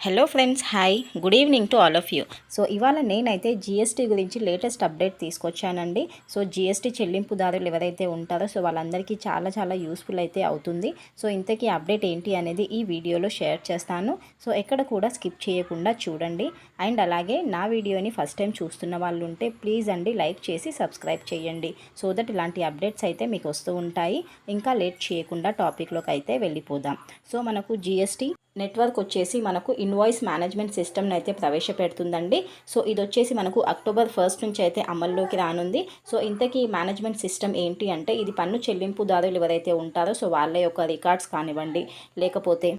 Hello friends hi good evening to all of you so ఇవాళ నేనైతే GST గురించి latest update తీసుకొచ్చానండి. So GST చెల్లింపుదారులు ఎవరైతే ఉంటారో సో వాళ్ళందరికీ చాలా చాలా యూస్ఫుల్ అయితే అవుతుంది. సో ఇంతకీ అప్డేట్ ఏంటి అనేది ఈ వీడియోలో షేర్ చేస్తాను. సో ఎక్కడ కూడా స్కిప్ చేయకుండా చూడండి. అండ్ అలాగే నా వీడియోని ఫస్ట్ టైం చూస్తున్న వాళ్ళు ఉంటే ప్లీజ్ అండి లైక్ చేసి సబ్స్క్రైబ్ చేయండి. సో దట్ ఇలాంటి అప్డేట్స్ అయితే మీకు వస్తూ ఉంటాయి. ఇంకా లేట్ చేయకుండా టాపిక్లోకి అయితే వెళ్ళిపోదాం. సో మనకు జిఎస్టీ నెట్వర్క్ వచ్చేసి మనకు ఇన్వాయిస్ మేనేజ్మెంట్ సిస్టమ్ని అయితే ప్రవేశపెడుతుందండి. సో ఇది వచ్చేసి మనకు అక్టోబర్ ఫస్ట్ నుంచి అయితే అమల్లోకి రానుంది. సో ఇంతకీ మేనేజ్మెంట్ సిస్టమ్ ఏంటి అంటే ఇది పన్ను చెల్లింపుదారులు ఎవరైతే ఉంటారో సో వాళ్ళ యొక్క రికార్డ్స్ కానివ్వండి లేకపోతే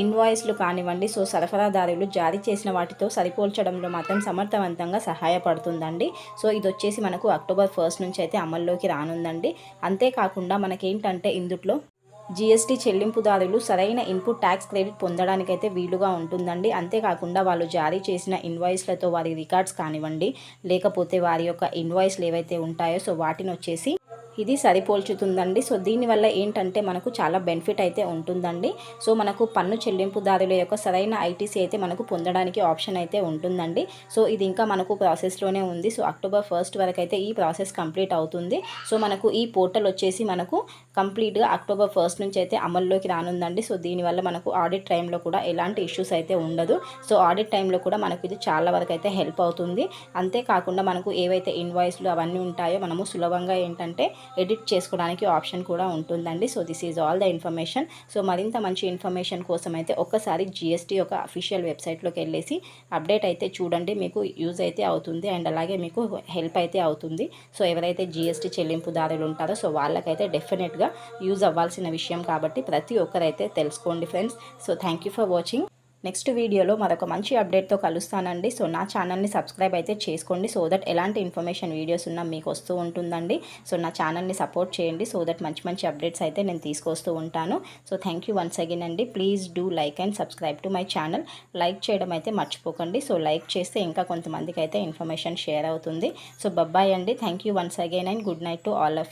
ఇన్వాయిస్లు కానివ్వండి సో సరఫరాదారులు జారీ చేసిన వాటితో సరిపోల్చడంలో మాత్రం సమర్థవంతంగా సహాయపడుతుందండి. సో ఇది వచ్చేసి మనకు అక్టోబర్ ఫస్ట్ నుంచి అయితే అమల్లోకి రానుందండి. అంతేకాకుండా మనకేంటంటే ఇందుట్లో జీఎస్టీ చెల్లింపుదారులు సరైన ఇన్పుట్ ట్యాక్స్ క్రెడిట్ పొందడానికైతే వీలుగా ఉంటుందండి. అంతేకాకుండా వాళ్ళు జారీ చేసిన ఇన్వాయిస్లతో వారి రికార్డ్స్ కానివ్వండి లేకపోతే వారి యొక్క ఇన్వాయిస్లు ఏవైతే ఉంటాయో సో వాటిని వచ్చేసి ఇది సరిపోల్చుతుందండి. సో దీనివల్ల ఏంటంటే మనకు చాలా బెనిఫిట్ అయితే ఉంటుందండి. సో మనకు పన్ను చెల్లింపుదారుల యొక్క సరైన ఐటీసీ అయితే మనకు పొందడానికి ఆప్షన్ అయితే ఉంటుందండి. సో ఇది ఇంకా మనకు ప్రాసెస్లోనే ఉంది. సో అక్టోబర్ ఫస్ట్ వరకు అయితే ఈ ప్రాసెస్ కంప్లీట్ అవుతుంది. సో మనకు ఈ పోర్టల్ వచ్చేసి మనకు కంప్లీట్గా అక్టోబర్ ఫస్ట్ నుంచి అయితే అమల్లోకి రానుందండి. సో దీనివల్ల మనకు ఆడిట్ టైంలో కూడా ఎలాంటి ఇష్యూస్ అయితే ఉండదు. సో ఆడిట్ టైంలో కూడా మనకు ఇది చాలా వరకు అయితే హెల్ప్ అవుతుంది. అంతేకాకుండా మనకు ఏవైతే ఇన్వాయిస్లు అవన్నీ ఉంటాయో మనము సులభంగా ఏంటంటే ఎడిట్ చేసుకోవడానికి ఆప్షన్ కూడా ఉంటుందండి. So this is all the information so మరింత మంచి ఇన్ఫర్మేషన్ కోసం అయితే ఒక్కసారి జిఎస్టీ ఒక అఫీషియల్ వెబ్సైట్లోకి వెళ్ళేసి అప్డేట్ అయితే చూడండి. మీకు యూజ్ అయితే అవుతుంది అండ్ అలాగే మీకు హెల్ప్ అయితే అవుతుంది. సో ఎవరైతే జిఎస్టీ చెల్లింపుదారులు ఉంటారో సో వాళ్ళకైతే డెఫినెట్గా యూజ్ అవ్వాల్సిన విషయం కాబట్టి ప్రతి ఒక్కరైతే తెలుసుకోండి friends so thank you for watching next వీడియోలో మరొక మంచి అప్డేట్తో కలుస్తానండి. సో నా ఛానల్ని సబ్స్క్రైబ్ అయితే చేసుకోండి. సో దట్ ఎలాంటి ఇన్ఫర్మేషన్ వీడియోస్ ఉన్నా మీకు వస్తూ ఉంటుందండి. సో నా ఛానల్ని సపోర్ట్ చేయండి. సో దట్ మంచి మంచి అప్డేట్స్ అయితే నేను తీసుకొస్తూ ఉంటాను. So thank you once again అండి. Please do like and subscribe to my channel. Like చేయడం అయితే మర్చిపోకండి. సో లైక్ చేస్తే ఇంకా కొంతమందికి అయితే ఇన్ఫర్మేషన్ షేర్ అవుతుంది. సో బబ్బాయ్ అండి. Thank you once again and good night to all of